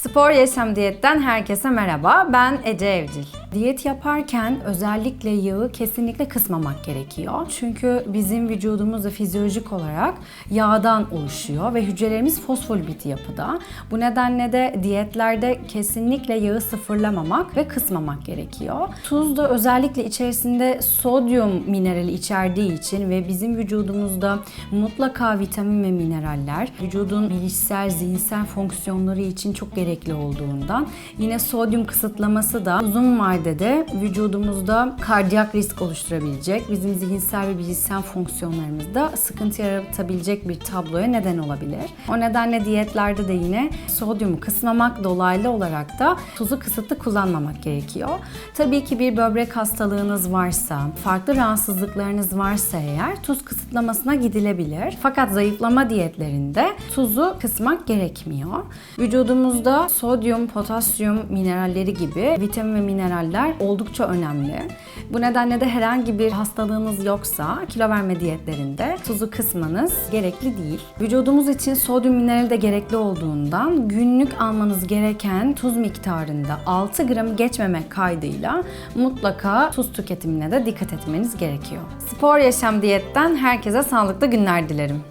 Spor Yaşam Diyet'ten herkese merhaba. Ben Ece Evcil. Diyet yaparken özellikle yağı kesinlikle kısmamak gerekiyor. Çünkü bizim vücudumuz da fizyolojik olarak yağdan oluşuyor ve hücrelerimiz fosfolipid yapıda. Bu nedenle de diyetlerde kesinlikle yağı sıfırlamamak ve kısmamak gerekiyor. Tuz da özellikle içerisinde sodyum minerali içerdiği için ve bizim vücudumuzda mutlaka vitamin ve mineraller vücudun bilişsel, zihinsel fonksiyonları için çok gerekli olduğundan yine sodyum kısıtlaması da uzun vadede vücudumuzda kardiyak risk oluşturabilecek, bizim zihinsel ve bilişsel fonksiyonlarımızda sıkıntı yaratabilecek bir tabloya neden olabilir. O nedenle diyetlerde de yine sodyumu kısmamak dolaylı olarak da tuzu kısıtlı kullanmamak gerekiyor. Tabii ki bir böbrek hastalığınız varsa, farklı rahatsızlıklarınız varsa eğer tuz kısıtlamasına gidilebilir. Fakat zayıflama diyetlerinde tuzu kısmak gerekmiyor. Vücudumuzda sodyum, potasyum mineralleri gibi vitamin ve mineraller oldukça önemli. Bu nedenle de herhangi bir hastalığınız yoksa kilo verme diyetlerinde tuzu kısmanız gerekli değil. Vücudumuz için sodyum minerali de gerekli olduğundan günlük almanız gereken tuz miktarında 6 gram geçmemek kaydıyla mutlaka tuz tüketimine de dikkat etmeniz gerekiyor. Spor Yaşam Diyet'ten herkese sağlıklı günler dilerim.